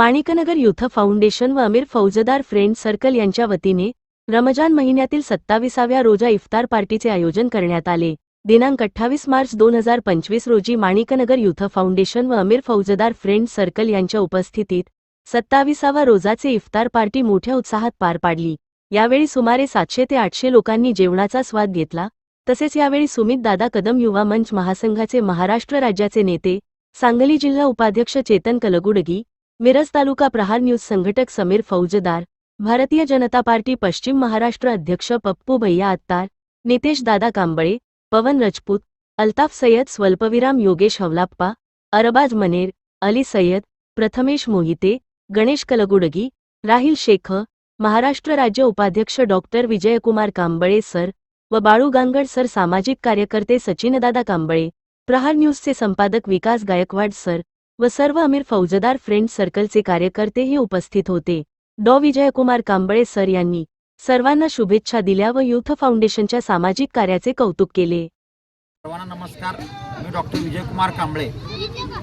Manik Nagar youth foundation व अमीर फौजदार friend circle यांच्या वतीने रमजान महिन्यातील सत्ताविसाव्या रोजा इफ्तार पार्टीचे आयोजन करण्यात आले. दिनांक अठ्ठावीस मार्च दोन हजार पंचवीस रोजी माणिकनगर युथ फाउंडेशन व अमीर फौजदार फ्रेंड सर्कल यांच्या उपस्थितीत सत्ताविसावा रोजाचे इफ्तार पार्टी मोठ्या उत्साहात पार पाडली. यावेळी सुमारे सातशे ते आठशे लोकांनी जेवणाचा स्वाद घेतला. तसेच यावेळी सुमित दादा कदम युवा मंच महासंघाचे महाराष्ट्र राज्याचे नेते सांगली जिल्हा उपाध्यक्ष चेतन कलगुडगी मिरज तालुका प्रहार न्यूज संघटक समीर फौजदार भारतीय जनता पार्टी पश्चिम महाराष्ट्र अध्यक्ष पप्पू भैया अत्तार नितेश दादा कांबळे पवन रजपूत अल्ताफ सय्यद स्वल्पविराम योगेश हवलाप्पा अरबाज मनेर अली सय्यद प्रथमेश मोहिते गणेश कलगुडगी राहिल शेख महाराष्ट्र राज्य उपाध्यक्ष डॉक्टर विजयकुमार कांबळे सर व बाळू गांगड सर सामाजिक कार्यकर्ते सचिनदादा कांबळे प्रहार न्यूजचे संपादक विकास गायकवाड सर व सर्व अमीर फौजदार फ्रेंड सर्कलचे कार्यकर्तेही उपस्थित होते. डॉ. विजयकुमार कांबळे सर यांनी सर्वांना शुभेच्छा दिल्या व युथ फाउंडेशनच्या सामाजिक कार्याचे कौतुक केले. सर्वांना नमस्कार. मी डॉक्टर विजयकुमार कांबळे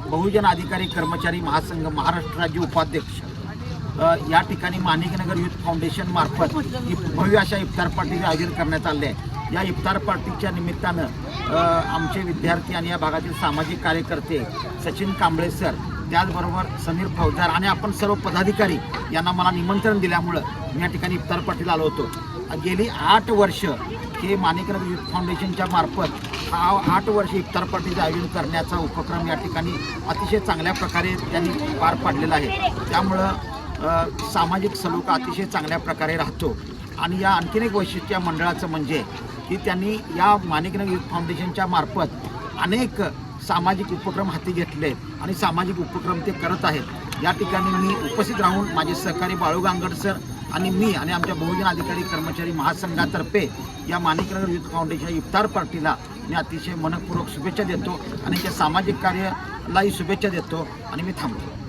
बहुजन अधिकारी कर्मचारी महासंघ महाराष्ट्र राज्य उपाध्यक्ष. या ठिकाणी माणिकनगर युथ फाउंडेशन मार्फत ही भव्य अशा इफ्तार पार्टीचे आयोजन करण्यात आले आहे. या इफ्तार पार्टीच्या निमित्तानं आमचे विद्यार्थी आणि या भागातील सामाजिक कार्यकर्ते सचिन कांबळे सर त्याचबरोबर समीर फौजदार आणि आपण सर्व पदाधिकारी यांना मला निमंत्रण दिल्यामुळं मी या ठिकाणी इफ्तार पार्टीला आलो होतो. गेली आठ वर्ष हे माणिकराव युथ फाउंडेशनच्या मार्फत हा आठ वर्ष इफ्तार पार्टीचं आयोजन करण्याचा उपक्रम या ठिकाणी अतिशय चांगल्या प्रकारे त्यांनी पार पाडलेला आहे. त्यामुळं सामाजिक सलोखा अतिशय चांगल्या प्रकारे राहतो. आणि या आणखीन एक वैशिष्ट्य मंडळाचं म्हणजे की त्यांनी या माणिकनगर युथ फाउंडेशनच्या मार्फत अनेक सामाजिक उपक्रम हाती घेतले आणि सामाजिक उपक्रम ते करत आहेत. या ठिकाणी मी उपस्थित राहून माझे सहकारी बाळूगांगड सर आणि मी आणि आमच्या बहुजन अधिकारी कर्मचारी महासंघातर्फे या माणिकनगर युथ फाउंडेशन इफ्तार पार्टीला मी अतिशय मनपूर्वक शुभेच्छा देतो आणि त्या सामाजिक कार्यालाही शुभेच्छा देतो आणि मी थांबतो.